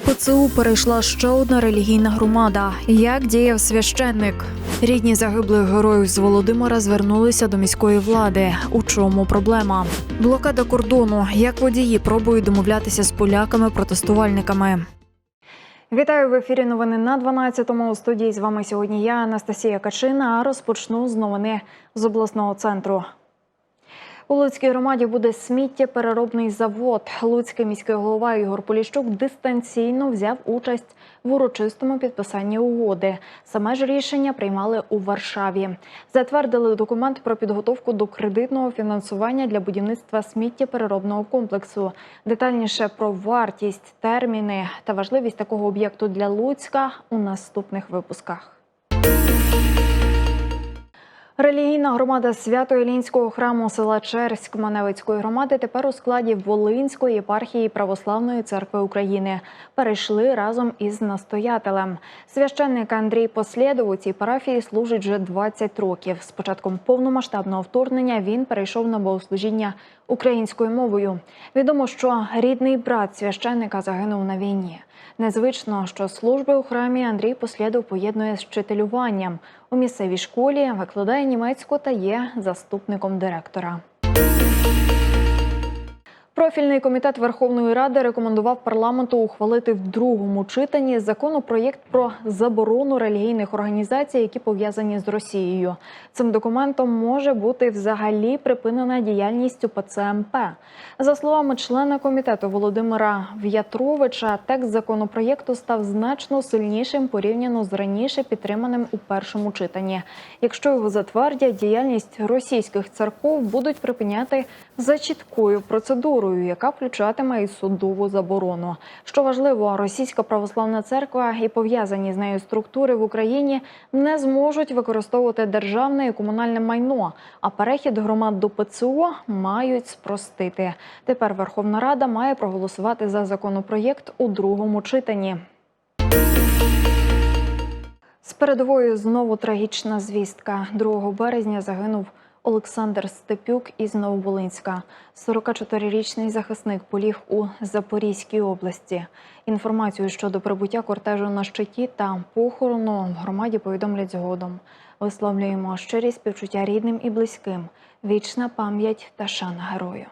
ПЦУ перейшла ще одна релігійна громада. Як діяв священник? Рідні загиблих героїв з Володимира звернулися до міської влади. У чому проблема? Блокада кордону. Як водії пробують домовлятися з поляками-протестувальниками? Вітаю в ефірі. Новини на 12-му. У студії з вами сьогодні я, Анастасія Качина. А розпочну з новини з обласного центру. У Луцькій громаді буде сміттєпереробний завод. Луцький міський голова Ігор Поліщук дистанційно взяв участь в урочистому підписанні угоди. Саме ж рішення приймали у Варшаві. Затвердили документ про підготовку до кредитного фінансування для будівництва сміттєпереробного комплексу. Детальніше про вартість, терміни та важливість такого об'єкту для Луцька у наступних випусках. Релігійна громада Свято-Ілінського храму села Черськ Маневицької громади тепер у складі Волинської єпархії Православної церкви України перейшли разом із настоятелем. Священник Андрій Послєдов у цій парафії служить вже 20 років. З початком повномасштабного вторгнення він перейшов на богослужіння українською мовою. Відомо, що рідний брат священника загинув на війні. Незвично, що служби у храмі Андрій Послєдов поєднує з вчителюванням. У місцевій школі викладає німецьку та є заступником директора. Профільний комітет Верховної Ради рекомендував парламенту ухвалити в другому читанні законопроєкт про заборону релігійних організацій, які пов'язані з Росією. Цим документом може бути взагалі припинена діяльність УПЦ МП. За словами члена комітету Володимира В'ятровича, текст законопроєкту став значно сильнішим порівняно з раніше підтриманим у першому читанні. Якщо його затвердять, діяльність російських церков будуть припиняти за чіткою процедурою, яка включатиме і судову заборону. Що важливо, російська православна церква і пов'язані з нею структури в Україні не зможуть використовувати державне і комунальне майно, а перехід громад до ПЦО мають спростити. Тепер Верховна Рада має проголосувати за законопроєкт у другому читанні. З передовою знову трагічна звістка. 2 березня загинув Олександр Степюк із Нововолинська. 44-річний захисник поліг у Запорізькій області. Інформацію щодо прибуття кортежу на щиті та похорону в громаді повідомлять згодом. Висловлюємо щирі співчуття рідним і близьким. Вічна пам'ять та шана герою.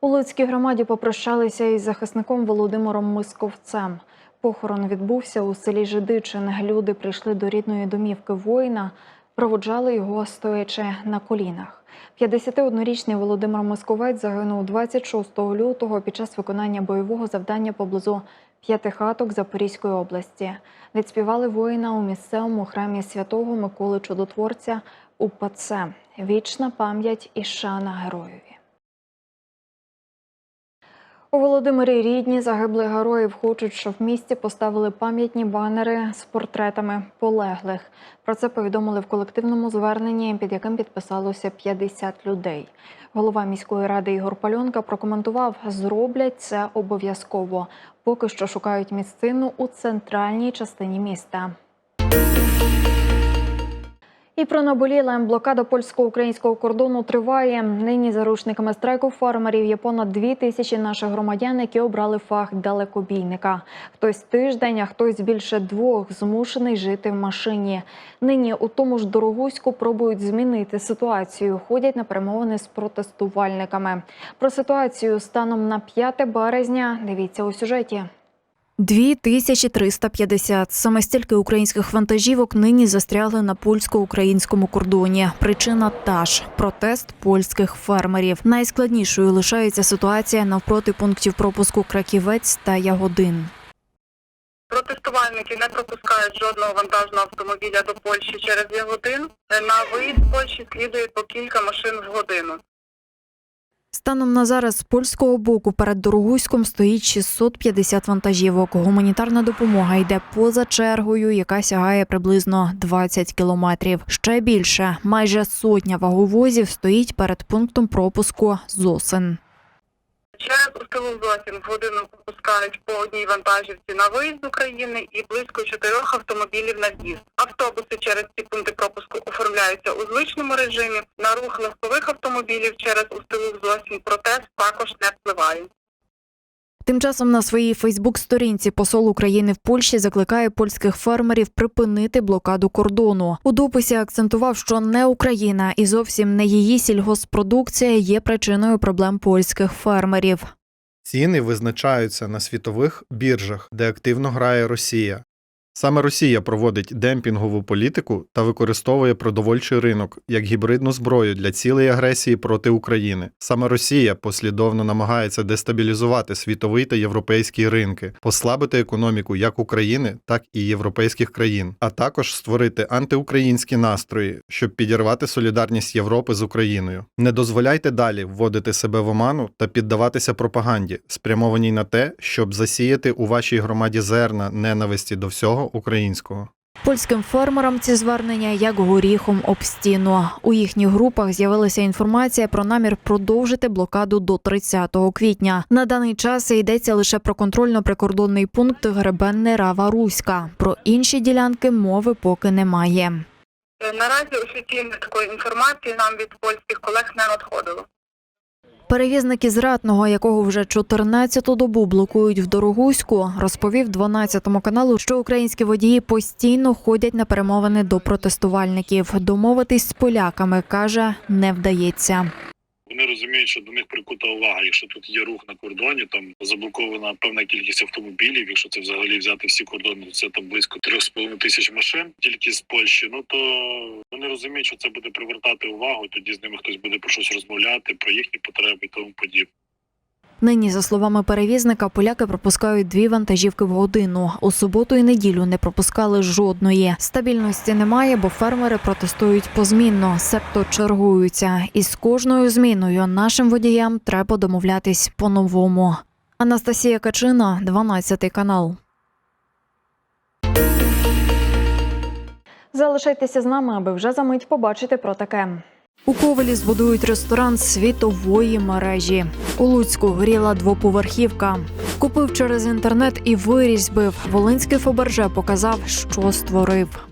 У Луцькій громаді попрощалися із захисником Володимиром Мисковцем. Похорон відбувся у селі Жидичин. Люди прийшли до рідної домівки воїна, проводжали його стоячи на колінах. 51-річний Володимир Московець загинув 26 лютого під час виконання бойового завдання поблизу п'ятихаток Запорізької області. Відспівали воїна у місцевому храмі святого Миколи Чудотворця УПЦ. Вічна пам'ять і шана героєві. У Володимирі рідні загиблих героїв хочуть, щоб в місті поставили пам'ятні банери з портретами полеглих. Про це повідомили в колективному зверненні, під яким підписалося 50 людей. Голова міської ради Ігор Пальонка прокоментував, зроблять це обов'язково. Поки що шукають місцину у центральній частині міста. І про наболіле блокада польсько-українського кордону триває. Нині заручниками страйку фермерів є понад дві тисячі наших громадян, які обрали фах далекобійника. Хтось тиждень, а хтось більше двох змушений жити в машині. Нині у тому ж Дорогуську пробують змінити ситуацію. Ходять на перемовини з протестувальниками. Про ситуацію станом на 5 березня. Дивіться у сюжеті. 2350. Саме стільки українських вантажівок нині застрягли на польсько-українському кордоні. Причина та ж протест польських фермерів. Найскладнішою лишається ситуація навпроти пунктів пропуску Краківець та Ягодин. Протестувальники не пропускають жодного вантажного автомобіля до Польщі через Ягодин. На виїзд Польщі слідує по кілька машин в годину. Станом на зараз з польського боку перед Дорогуськом стоїть 650 вантажівок. Гуманітарна допомога йде поза чергою, яка сягає приблизно 20 кілометрів. Ще більше майже сотня ваговозів стоїть перед пунктом пропуску ЗОСИН. Через Устилу Зосін в годину пропускають по одній вантажівці на виїзд з України і близько чотирьох автомобілів на в'їзд. Автобуси через ці пункти пропуску оформляються у звичному режимі. На рух легкових автомобілів через Устилу Зосін протест також не впливає. Тим часом на своїй Фейсбук-сторінці посол України в Польщі закликає польських фермерів припинити блокаду кордону. У дописі акцентував, що не Україна і зовсім не її сільгоспродукція є причиною проблем польських фермерів. Ціни визначаються на світових біржах, де активно грає Росія. Саме Росія проводить демпінгову політику та використовує продовольчий ринок як гібридну зброю для цілої агресії проти України. Саме Росія послідовно намагається дестабілізувати світовий та європейські ринки, послабити економіку як України, так і європейських країн, а також створити антиукраїнські настрої, щоб підірвати солідарність Європи з Україною. Не дозволяйте далі вводити себе в оману та піддаватися пропаганді, спрямованій на те, щоб засіяти у вашій громаді зерна ненависті до всього українського. Польським фермерам ці звернення як горіхом об стіну. У їхніх групах з'явилася інформація про намір продовжити блокаду до 30 квітня. На даний час йдеться лише про контрольно-прикордонний пункт Гребенне Рава Руська. Про інші ділянки мови поки немає. Е, Наразі офіційної такої інформації нам від польських колег не надходило. Перевізник з Ратного, якого вже 14-ту добу блокують в Дорогуську, розповів 12-му каналу, що українські водії постійно ходять на перемовини до протестувальників. Домовитись з поляками каже, не вдається. Вони розуміють, що до них прикута увага. Якщо тут є рух на кордоні, там заблокована певна кількість автомобілів. Якщо це взагалі взяти всі кордони, то це там близько 3,5 тисяч машин тільки з Польщі. Ну то вони розуміють, що це буде привертати увагу. Тоді з ними хтось буде про щось розмовляти, про їхні потреби і тому подібне. Нині, за словами перевізника, поляки пропускають дві вантажівки в годину. У суботу і неділю не пропускали жодної. Стабільності немає, бо фермери протестують позмінно, себто чергуються. І з кожною зміною нашим водіям треба домовлятись по-новому. Анастасія Качина, 12 канал. Залишайтеся з нами, аби вже за мить побачити про таке. У Ковелі збудують ресторан світової мережі. У Луцьку горіла двоповерхівка. Купив через інтернет і вирізьбив. Волинський Фаберже показав, що створив.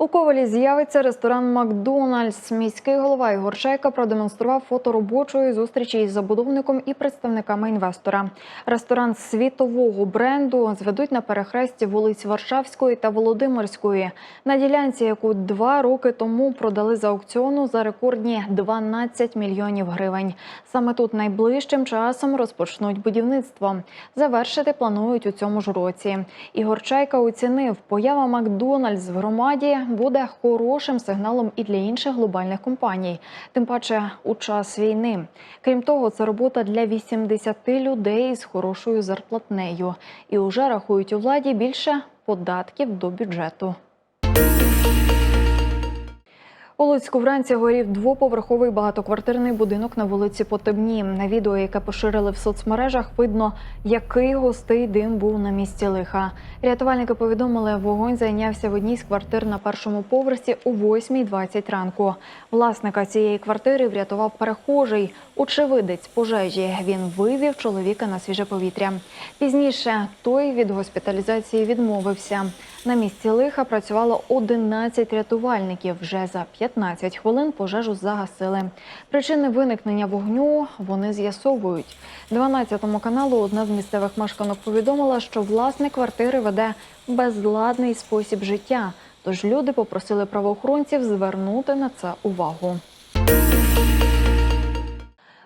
У Ковалі з'явиться ресторан Макдональдс. Міський голова Ігор Шейка продемонстрував фото робочої зустрічі із забудовником і представниками інвестора. Ресторан світового бренду зведуть на перехресті вулиць Варшавської та Володимирської на ділянці, яку два роки тому продали за аукціону за рекордні 12 мільйонів гривень. Саме тут найближчим часом розпочнуть будівництво. Завершити планують у цьому ж році. Ігор Чайка оцінив, поява Макдональдс в громаді буде хорошим сигналом і для інших глобальних компаній, тим паче у час війни. Крім того, це робота для 80 людей з хорошою зарплатнею. І уже рахують у владі більше податків до бюджету. У Луцьку вранці горів двоповерховий багатоквартирний будинок на вулиці Потебні. На відео, яке поширили в соцмережах, видно, який густий дим був на місці лиха. Рятувальники повідомили, вогонь зайнявся в одній з квартир на першому поверсі о 8.20 ранку. Власника цієї квартири врятував перехожий. Очевидець пожежі. Він вивів чоловіка на свіже повітря. Пізніше той від госпіталізації відмовився. На місці лиха працювало 11 рятувальників. Вже за 15 хвилин пожежу загасили. Причини виникнення вогню вони з'ясовують. 12 каналу одна з місцевих мешканок повідомила, що власник квартири веде безладний спосіб життя. Тож люди попросили правоохоронців звернути на це увагу.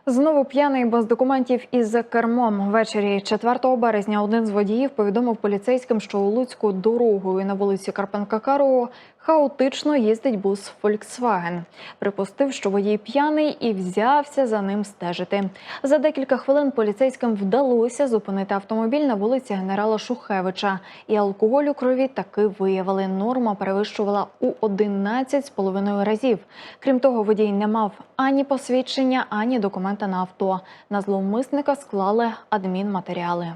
Знову п'яний без документів із кермом. Ввечері 4 березня один з водіїв повідомив поліцейським, що у Луцьку дорогою на вулиці Карпенка Карого хаотично їздить бус Volkswagen. Припустив, що водій п'яний і взявся за ним стежити. За декілька хвилин поліцейським вдалося зупинити автомобіль на вулиці генерала Шухевича. І алкоголь у крові таки виявили. Норма перевищувала у 11,5 разів. Крім того, водій не мав ані посвідчення, ані документа на авто. На зловмисника склали адмінматеріали.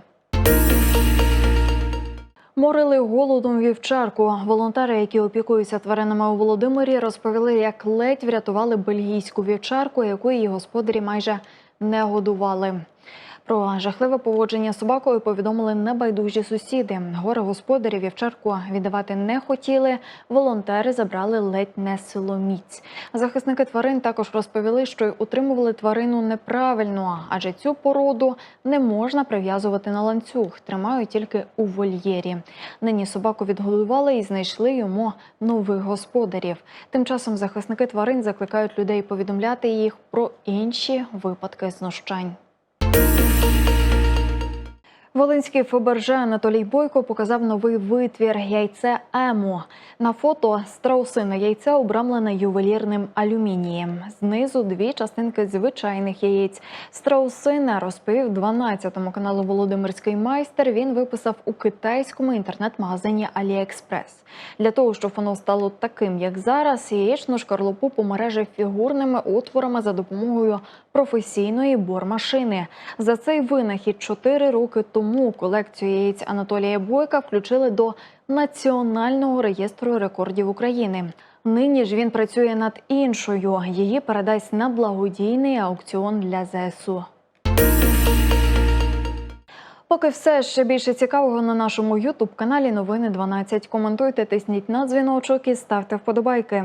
Морили голодом вівчарку. Волонтери, які опікуються тваринами у Володимирі, розповіли, як ледь врятували бельгійську вівчарку, яку її господарі майже не годували. Про жахливе поводження собакою повідомили небайдужі сусіди. Горе господарів вівчарку віддавати не хотіли. Волонтери забрали ледь не силоміць. Захисники тварин також розповіли, що й утримували тварину неправильно, адже цю породу не можна прив'язувати на ланцюг, тримають тільки у вольєрі. Нині собаку відгодували і знайшли йому нових господарів. Тим часом захисники тварин закликають людей повідомляти їх про інші випадки знущань. Волинський Фаберже Анатолій Бойко показав новий витвір яйце Ему. На фото страусине яйце обрамлене ювелірним алюмінієм. Знизу дві частинки звичайних яєць. Страусине розповів 12-му каналу Володимирський майстер. Він виписав у китайському інтернет-магазині AliExpress. Для того, щоб воно стало таким, як зараз, яєчну шкарлупу помережив фігурними отворами за допомогою професійної бормашини. За цей винахід чотири роки тому колекцію яєць Анатолія Бойка включили до Національного реєстру рекордів України. Нині ж він працює над іншою. Її передасть на благодійний аукціон для ЗСУ. Поки все ще більше цікавого на нашому Ютуб каналі Новини 12. Коментуйте, тисніть на дзвіночок і ставте вподобайки.